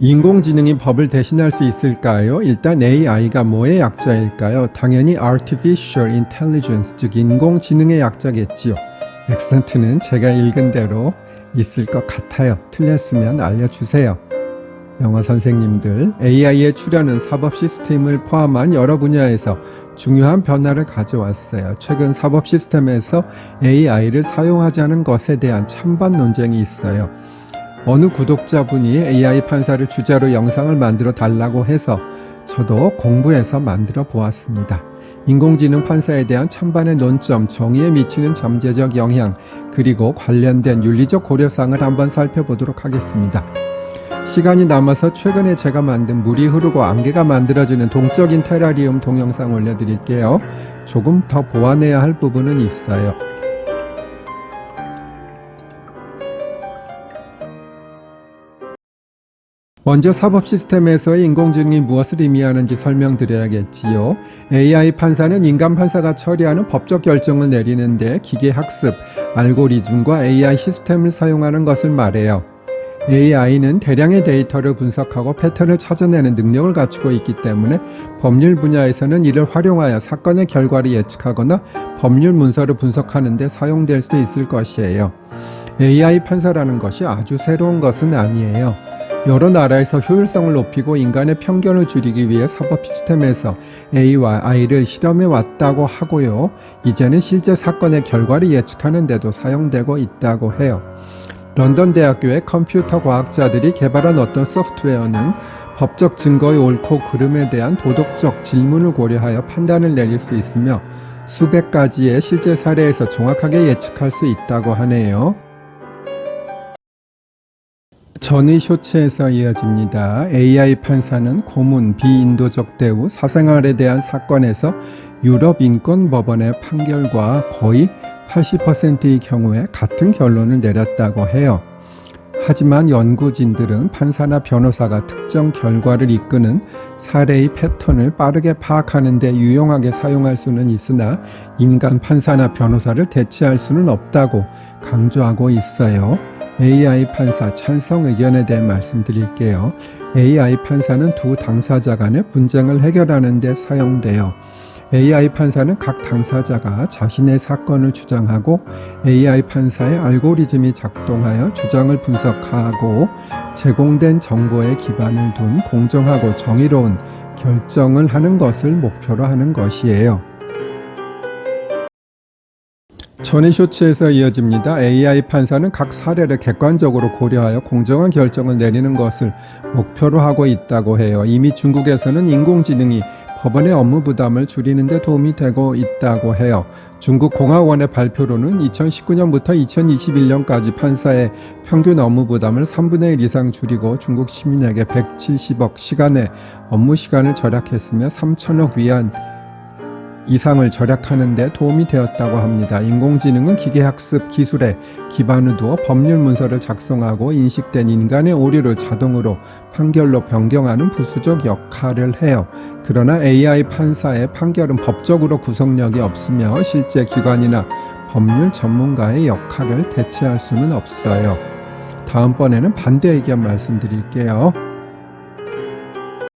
인공지능이 법을 대신할 수 있을까요? 일단 AI가 뭐의 약자일까요? 당연히 Artificial Intelligence, 즉 인공지능의 약자겠지요. 액센트는 제가 읽은 대로 있을 것 같아요. 틀렸으면 알려주세요. 영어 선생님들, AI의 출현은 사법 시스템을 포함한 여러 분야에서 중요한 변화를 가져왔어요. 최근 사법 시스템에서 AI를 사용하자는 것에 대한 찬반 논쟁이 있어요. 어느 구독자분이 AI 판사를 주제로 영상을 만들어 달라고 해서 저도 공부해서 만들어 보았습니다. 인공지능 판사에 대한 찬반의 논점, 정의에 미치는 잠재적 영향, 그리고 관련된 윤리적 고려사항을 한번 살펴보도록 하겠습니다. 시간이 남아서 최근에 제가 만든 물이 흐르고 안개가 만들어지는 동적인 테라리움 동영상 올려드릴게요. 조금 더 보완해야 할 부분은 있어요. 먼저 사법 시스템에서의 인공지능이 무엇을 의미하는지 설명드려야겠지요. AI 판사는 인간 판사가 처리하는 법적 결정을 내리는데 기계 학습, 알고리즘과 AI 시스템을 사용하는 것을 말해요. AI는 대량의 데이터를 분석하고 패턴을 찾아내는 능력을 갖추고 있기 때문에 법률 분야에서는 이를 활용하여 사건의 결과를 예측하거나 법률 문서를 분석하는 데 사용될 수 있을 것이에요. AI 판사라는 것이 아주 새로운 것은 아니에요. 여러 나라에서 효율성을 높이고 인간의 편견을 줄이기 위해 사법 시스템에서 A와 I를 실험해 왔다고 하고요. 이제는 실제 사건의 결과를 예측하는 데도 사용되고 있다고 해요. 런던 대학교의 컴퓨터 과학자들이 개발한 어떤 소프트웨어는 법적 증거의 옳고 그름에 대한 도덕적 질문을 고려하여 판단을 내릴 수 있으며 수백 가지의 실제 사례에서 정확하게 예측할 수 있다고 하네요. 전의 쇼츠에서 이어집니다. AI 판사는 고문, 비인도적 대우, 사생활에 대한 사건에서 유럽 인권 법원의 판결과 거의 80%의 경우에 같은 결론을 내렸다고 해요. 하지만 연구진들은 판사나 변호사가 특정 결과를 이끄는 사례의 패턴을 빠르게 파악하는 데 유용하게 사용할 수는 있으나 인간 판사나 변호사를 대체할 수는 없다고 강조하고 있어요. AI 판사 찬성 의견에 대해 말씀드릴게요. AI 판사는 두 당사자 간의 분쟁을 해결하는 데 사용돼요. AI 판사는 각 당사자가 자신의 사건을 주장하고 AI 판사의 알고리즘이 작동하여 주장을 분석하고 제공된 정보에 기반을 둔 공정하고 정의로운 결정을 하는 것을 목표로 하는 것이에요. 전의 쇼츠에서 이어집니다. AI 판사는 각 사례를 객관적으로 고려하여 공정한 결정을 내리는 것을 목표로 하고 있다고 해요. 이미 중국에서는 인공지능이 법원의 업무 부담을 줄이는 데 도움이 되고 있다고 해요. 중국 공화원의 발표로는 2019년부터 2021년까지 판사의 평균 업무 부담을 3분의 1 이상 줄이고 중국 시민에게 170억 시간의 업무 시간을 절약했으며 3천억 위안 이상을 절약하는 데 도움이 되었다고 합니다. 인공지능은 기계학습 기술에 기반을 두어 법률 문서를 작성하고 인식된 인간의 오류를 자동으로 판결로 변경하는 부수적 역할을 해요. 그러나 AI 판사의 판결은 법적으로 구속력이 없으며 실제 기관이나 법률 전문가의 역할을 대체할 수는 없어요. 다음번에는 반대 의견 말씀드릴게요.